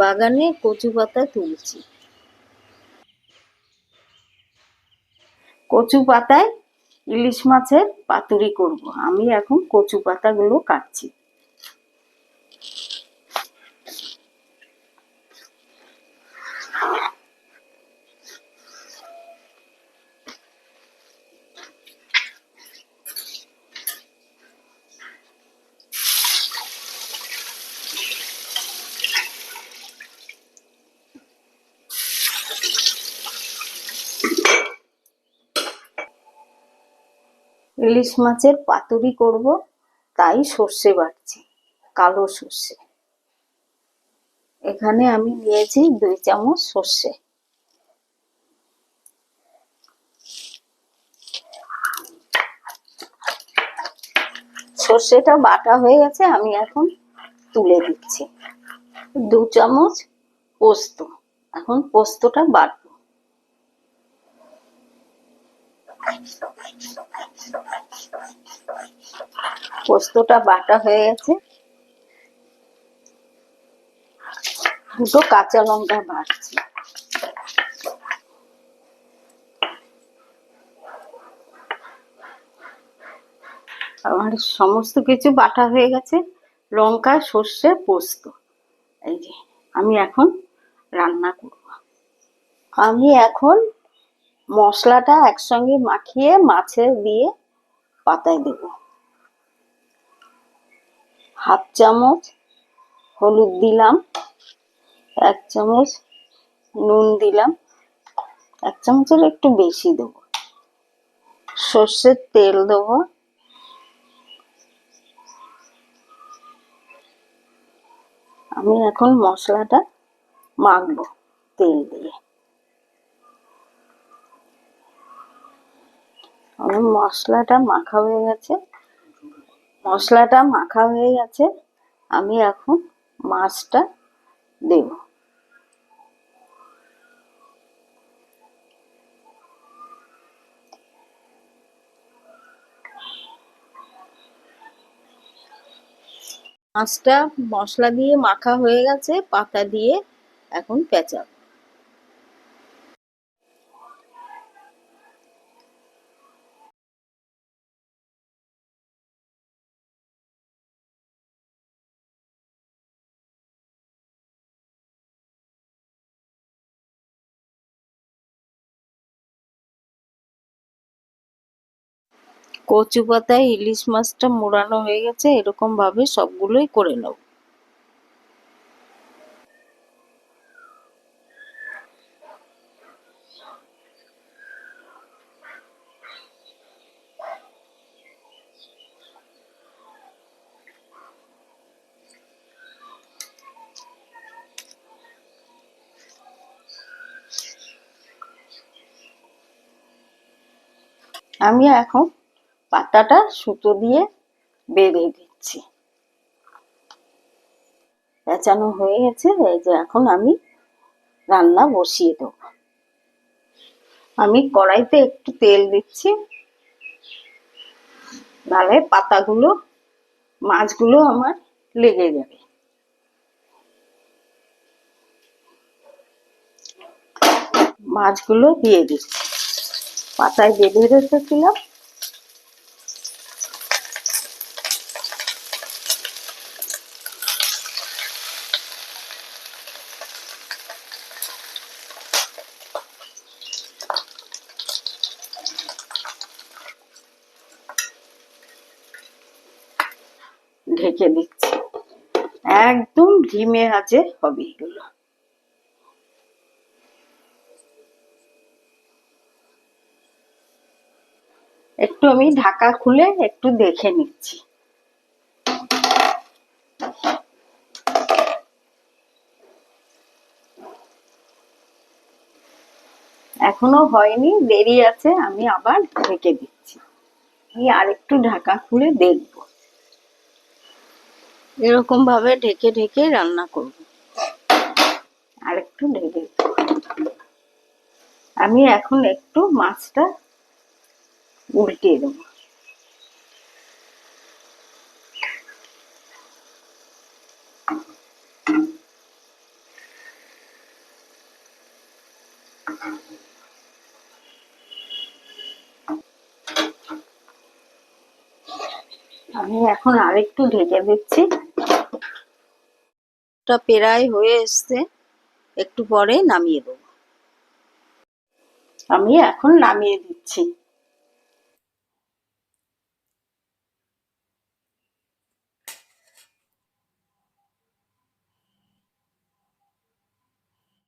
বাগানে কচু পাতা তুলছি। কচু পাতায় ইলিশ মাছের পাতুরি করব। আমি এখন কচু পাতাগুলো কাটছি। ইলিশ মাছের পাতুরি করব, তাই সর্ষে বাটছি, কালো সর্ষে। এখানে আমি নিয়েছি দুই চামচ সর্ষে। সর্ষেটা বাটা হয়ে গেছে, আমি এখন তুলে দিচ্ছি। দু চামচ পোস্ত, এখন পোস্তটা বাটবো। পোস্তটা বাটা হয়ে গেছে। দুটো কাঁচা লঙ্কা বাটছি। আমার সমস্ত কিছু বাটা হয়ে গেছে। লঙ্কা, সর্ষে, পোস্ত। এই যে, আমি এখন রান্না করব। আমি এখন মশলাটা একসঙ্গে মাখিয়ে, মাছে দিয়ে পাতায় দেব। হাফ চামচ হলুদ দিলাম, এক চামচ নুন দিলাম, এক চামচের একটু বেশি দেবো। সর্ষের তেল দেবো। আমি এখন মশলাটা মাখবো তেল দিয়ে। আমার মশলাটা মাখা হয়ে গেছে। মশলাটা মাখা হয়ে গেছে। আমি এখন মাছটা দেব। মাছটা মশলা দিয়ে মাখা হয়ে গেছে, পাতা দিয়ে এখন পেঁচাবো। কচু পাতায় ইলিশ মাছটা মোড়ানো হয়ে গেছে এরকম ভাবে সবগুলোই করে নাও আমি এখন পাতাটা সুতো দিয়ে বেঁধে দিচ্ছি। পেঁচানো হয়ে গেছে, এই যে এখন আমি রান্না বসিয়ে দেব। আমি কড়াইতে একটু তেল দিচ্ছি। নাহলে পাতাগুলো, মাছগুলো আমার লেগে যাবে। মাছগুলো দিয়ে দিচ্ছি। পাতায় বেঁধে রেখেছিলাম। ঢেকে দিচ্ছি। একদম ধিমে আঁচে হবে এগুলো একটু আমি ঢাকা খুলে একটু দেখে নিচ্ছি। এখনও হয়নি, দেরি আছে, আমি আবার ঢেকে দিচ্ছি। আর একটু ঢাকা খুলে দেখব। এরকম ভাবে ঢেকে ঢেকে রান্না করব। আর একটু ঢেকে। আমি এখন একটু মাছটা উল্টিয়ে দেবো। আমি এখন আরেকটু ঢেকে দিচ্ছি। টা প্রায় হয়ে এসছে একটু পরে নামিয়ে দেবো। আমি এখন নামিয়ে দিচ্ছি।